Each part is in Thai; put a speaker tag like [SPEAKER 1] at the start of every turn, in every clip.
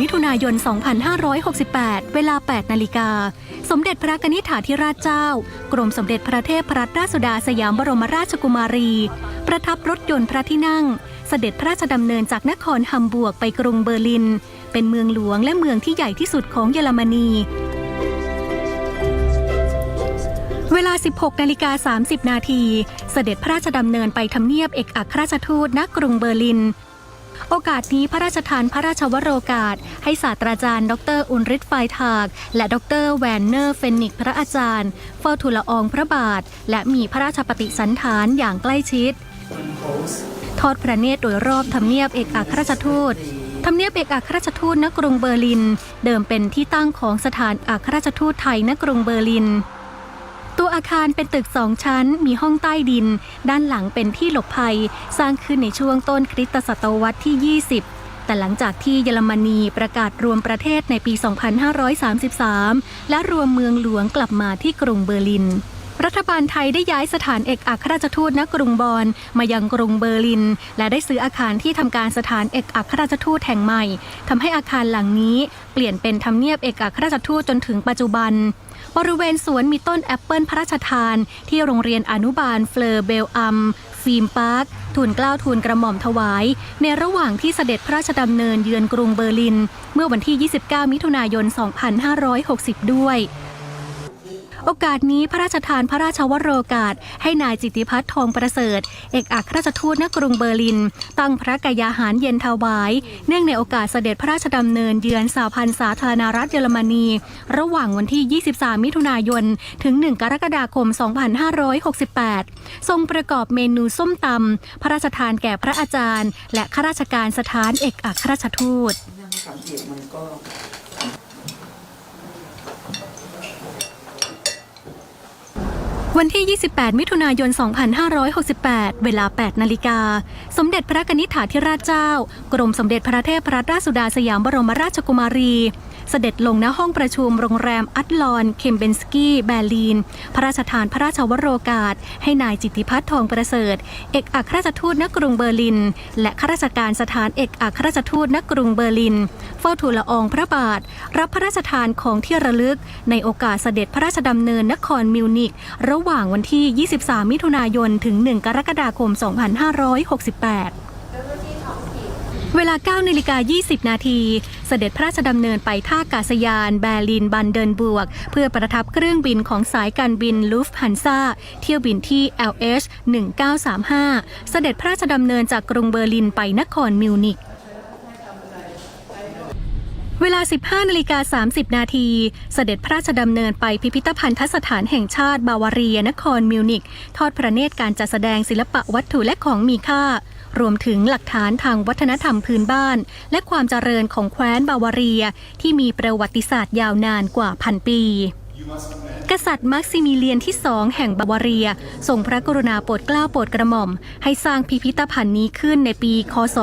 [SPEAKER 1] มิถุนายน 2568 เวลา 8 นาฬิกา สมเด็จพระกนิษฐาธิราชเจ้า กรมสมเด็จพระเทพรัตนราชสุดาสยามบรมราชกุมารี ประทับรถยนต์พระที่นั่ง เสด็จพระราชดำเนินจากนครฮัมบวร์กไปกรุงเบอร์ลิน เป็นเมืองหลวงและเมืองที่ใหญ่ที่สุดของเยอรมนีเวลา 16 นาฬิกา 30 นาที เสด็จพระราชดำเนินไปทำเนียบเอกอัครราชทูตณกรุงเบอร์ลิน โอกาสนี้พระราชทานพระราชวโรกาส ให้ศาสตราจารย์ ดรอุนริทไฟทาก และดรแวนเนอร์เฟนิกพระอาจารย์ เฝ้าทูลอองพระบาท และมีพระราชปฏิสันฐานอย่างใกล้ชิด ทอดพระเนตรโดยรอบทำเนียบเอกอัครราชทูตทำเนียบเอกอัครราชทูตณกรุงเบอร์ลิน เดิมเป็นที่ตั้งของสถานอัครราชทูตไทยณกรุงเบอร์ลิน ตัวอาคารเป็นตึกสองชั้น มีห้องใต้ดิน ด้านหลังเป็นที่หลบภัย สร้างขึ้นในช่วงต้นคริสตศตวรรษที่ 20 แต่หลังจากที่เยอรมนีประกาศรวมประเทศในปี 2533 และรวมเมืองหลวงกลับมาที่กรุงเบอร์ลิน รัฐบาลไทยได้ย้ายสถานเอกอัครราชทูตณกรุงบอนมายังกรุงเบอร์ลิน และได้ซื้ออาคารที่ทำการสถานเอกอัครราชทูตแห่งใหม่ทำให้อาคารหลังนี้เปลี่ยนเป็นทำเนียบเอกอัครราชทูตจนถึงปัจจุบัน บริเวณสวนมีต้นแอปเปิลพระราชทาน ที่โรงเรียนอนุบาลเฟลอร์เบลอัมฟิล์มพาร์คทูลเกล้าทูลกระหม่อมถวาย ในระหว่างที่เสด็จพระราชดำเนินเยือนกรุงเบอร์ลิน เมื่อวันที่ 29 มิถุนายน 2560 ด้วย โอกาสนี้พระราชทานพระราชวโรกาส ให้นายจิติพัฒน์ทองประเสริฐ เอกอัครราชทูตณกรุงเบอร์ลิน ตั้งพระกายาหารเย็นถวาย เนื่องในโอกาสเสด็จพระราชดำเนินเยือนสาพันธ์สาธารณรัฐเยอรมนี ระหว่างวันที่ 23 มิถุนายน ถึง 1 กรกฎาคม 2568 ทรงประกอบเมนูส้มตำพระราชทานแก่พระอาจารย์ และข้าราชการสถานเอกอัครราชทูต
[SPEAKER 2] เรื่องสังเกตมันก็
[SPEAKER 1] วันที่ 28 มิถุนายน 2568 เวลา 8 นาฬิกา สมเด็จพระกนิษฐาธิราชเจ้า กรมสมเด็จพระเทพรัตนราชสุดาสยามบรมราชกุมารี เสด็จลงณห้องประชุมโรงแรมอัตลอน เคมเบนสกี้ แบร์ลิน พระราชทานพระราชวโรกาส ให้นายจิตติพัฒน์ทองประเสริฐ เอกอัครราชทูตณกรุงเบอร์ลิน และข้าราชการสถานเอกอัครราชทูตณกรุงเบอร์ลิน เฝ้าทูลละอองพระบาท รับพระราชทานของที่ระลึก ในโอกาสเสด็จพระราชดำเนินนครมิวนิกระหว่างวันที่ 23 มิถุนายน ถึง 1 กรกฎาคม 2568 เวลา9นาฬิกา20 นาทีเสด็จพระราชดำเนินไปท่าอากาศยานแบร์ลินบันเดินบวก เพื่อประทับเครื่องบินของสายการบินลูฟฮันซาเที่ยวบินที่ LH 1935 เสด็จพระราชดำเนินจากกรุงเบอร์ลินไปนครมิวนิกเวลา 15นาฬิกา30 นาที เสด็จพระราชดำเนินไปพิพิธภัณฑสถานแห่งชาติบาวาเรียนครมิวนิก ทอดพระเนตรการจัดแสดงศิลปะวัตถุและของมีค่า รวมถึงหลักฐานทางวัฒนธรรมพื้นบ้าน และความเจริญของแคว้นบาวาเรียที่มีประวัติศาสตร์ยาวนานกว่าพันปี กษัตริย์มักซิมิเลียนที่สองแห่งบาวาเรียทรงพระกรุณาโปรดเกล้าโปรดกระหม่อม ให้สร้างพิพิธภัณฑ์นี้ขึ้นในปี คศ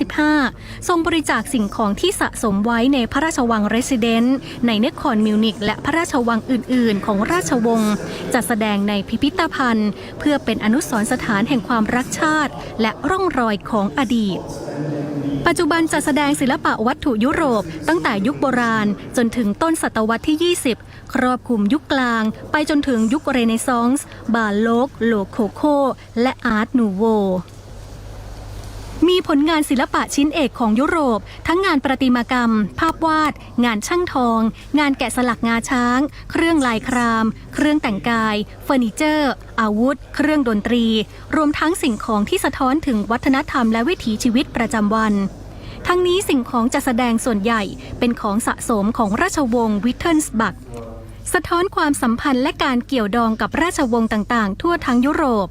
[SPEAKER 1] 1855 ทรงบริจาคสิ่งของที่สะสมไว้ในพระราชวังเรสซิเดนต์ในนครมิวนิกและพระราชวังอื่น ๆ ของราชวงศ์จัดแสดงในพิพิธภัณฑ์ เพื่อเป็นอนุสรณ์สถานแห่งความรักชาติ และร่องรอยของอดีต ปัจจุบันจัดแสดงศิลปะวัตถุยุโรป ตั้งแต่ยุคโบราณ จนถึงต้นศตวรรษที่ 20 ครอบคลุมยุคกลาง ไปจนถึงยุคเรเนซองส์บาโลก โลโคโค และอาร์ตนูโวมีผลงานศิลปะชิ้นเอกของยุโรป ทั้งงานประติมากรรม ภาพวาด งานช่างทอง งานแกะสลักงาช้าง เครื่องลายคราม เครื่องแต่งกาย เฟอร์นิเจอร์ อาวุธ เครื่องดนตรี รวมทั้งสิ่งของที่สะท้อนถึงวัฒนธรรมและวิถีชีวิตประจำวัน ทั้งนี้สิ่งของจะแสดงส่วนใหญ่เป็นของสะสมของราชวงศ์วิทเทิลสบักสะท้อนความสัมพันธ์และการเกี่ยวดองกับราชวงศ์ต่างๆ ทั่วทั้งยุโรป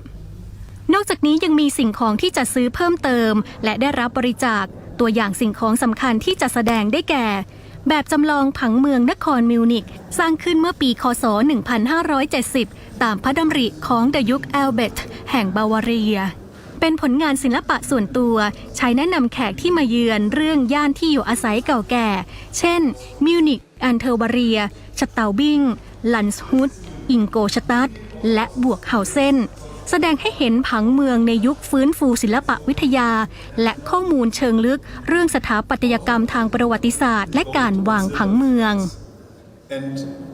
[SPEAKER 1] นอกจากนี้ยังมีสิ่งของที่จะซื้อเพิ่มเติม และได้รับบริจาค ตัวอย่างสิ่งของสำคัญที่จะแสดงได้แก่ แบบจำลองผังเมืองนครมิวนิกสร้างขึ้นเมื่อปีคศ 1570 ตามพระดำริของเดยุคแอลเบตแห่งบาวาเรีย เป็นผลงานศิลปะส่วนตัว ใช้แนะนำแขกที่มาเยือนเรื่องย่านที่อยู่อาศัยเก่าแก่ เช่น มิวนิกอันเทอร์บาเรียชตาบิงลันส์ฮุดอิงโกชตัดและบวกเฮาเซนแสดงให้เห็นผังเมืองในยุคฟื้นฟูศิลปะวิทยา และข้อมูลเชิงลึก เรื่องสถาปัตยกรรมทางประวัติศาสตร์ และการวางผังเมือง
[SPEAKER 2] and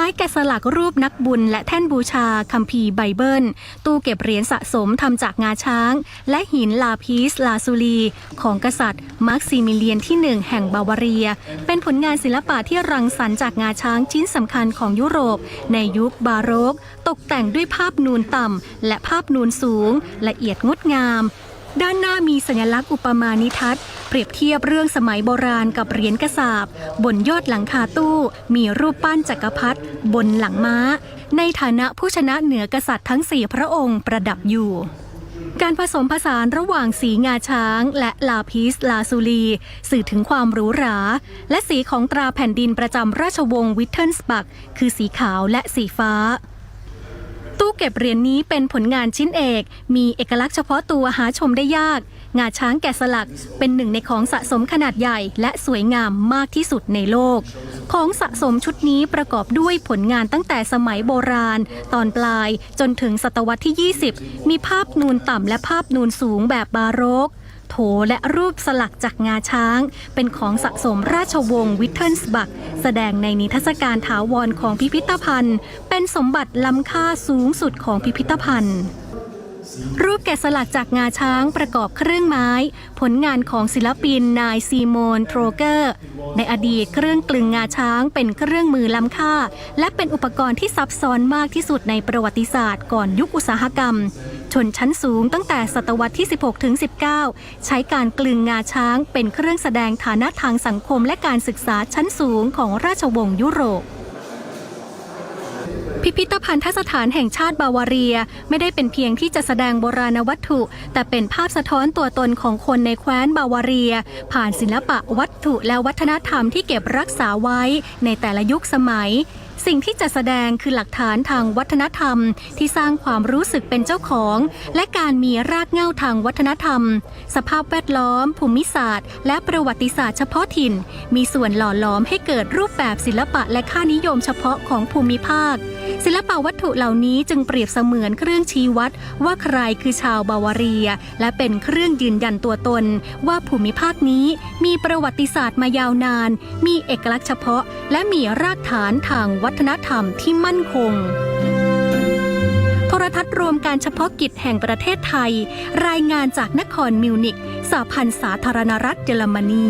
[SPEAKER 1] ม้แกะสลักรูปนักบุญ และแท่นบูชาคัมภีร์ไบเบิล ตู้เก็บเหรียญสะสมทำจากงาช้าง และหินลาพีสลาซูลี ของกษัตริย์มาร์กซิมิเลียนที่หนึ่งแห่งบาวาเรีย เป็นผลงานศิลปะที่รังสรรค์จากงาช้างชิ้นสำคัญของยุโรป ในยุคบาโรก ตกแต่งด้วยภาพนูนต่ำและภาพนูนสูง ละเอียดงดงาม ด้านหน้ามีสัญลักษณ์อุปมาณิทัศน์ เปรียบเทียบเรื่องสมัยโบราณกับเหรียญกระสาบบนยอดหลังคาตู้มีรูปปั้นจักรพรรดิบนหลังม้า ในฐานะผู้ชนะเหนือกษัตริย์ทั้งสี่พระองค์ประดับอยู่การผสมผสานระหว่างสีงาช้างและลาพิสลาซูลี สื่อถึงความหรูหรา และสีของตราแผ่นดินประจำราชวงศ์วิทเทิลสบัก คือสีขาวและสีฟ้า ตู้เก็บเหรียญนี้เป็นผลงานชิ้นเอก มีเอกลักษณ์เฉพาะตัวหาชมได้ยาก งาช้างแกะสลักเป็นหนึ่งในของสะสมขนาดใหญ่และสวยงามมากที่สุดในโลก ของสะสมชุดนี้ประกอบด้วยผลงานตั้งแต่สมัยโบราณ ตอนปลายจนถึงศตวรรษที่ 20 มีภาพนูนต่ำและภาพนูนสูงแบบบาโรกโถและรูปสลักจากงาช้าง เป็นของสะสมราชวงศ์วิทเทิลสบัก แสดงในนิทรรศการถาวรของพิพิธภัณฑ์ เป็นสมบัติล้ำค่าสูงสุดของพิพิธภัณฑ์ รูปแกะสลักจากงาช้างประกอบเครื่องไม้ ผลงานของศิลปินนายซีโมนโทรเกอร์ ในอดีตเครื่องกลึงงาช้างเป็นเครื่องมือล้ำค่า และเป็นอุปกรณ์ที่ซับซ้อนมากที่สุดในประวัติศาสตร์ก่อนยุคอุตสาหกรรม ชนชั้นสูงตั้งแต่ศตวรรษที่ 16ถึง19 ใช้การกลึงงาช้างเป็นเครื่องแสดงฐานะทางสังคมและการศึกษาชั้นสูงของราชวงศ์ยุโรป พิพิธภัณฑสถานแห่งชาติบาวาเรียไม่ได้เป็นเพียงที่จะแสดงโบราณวัตถุ แต่เป็นภาพสะท้อนตัวตนของคนในแคว้นบาวาเรีย ผ่านศิลปะวัตถุและวัฒนธรรมที่เก็บรักษาไว้ในแต่ละยุคสมัย สิ่งที่จะแสดงคือหลักฐานทางวัฒนธรรม ที่สร้างความรู้สึกเป็นเจ้าของ และการมีรากเหง้าทางวัฒนธรรม สภาพแวดล้อม ภูมิศาสตร์ และประวัติศาสตร์เฉพาะถิ่น มีส่วนหล่อหลอมให้เกิดรูปแบบศิลปะและค่านิยมเฉพาะของภูมิภาค ศิลปะวัตถุเหล่านี้จึงเปรียบเสมือนเครื่องชี้วัด ว่าใครคือชาวบาวาเรีย และเป็นเครื่องยืนยันตัวตน ว่าภูมิภาคนี้มีประวัติศาสตร์มายาวนาน มีเอกลักษณ์เฉพาะ และมีรากฐานทางวัวัฒนธรรมที่มั่นคง โทรทัศน์รวมการเฉพาะกิจแห่งประเทศไทย รายงานจากนครมิวนิกสหพันธ์สาธารณรัฐเยอรมนี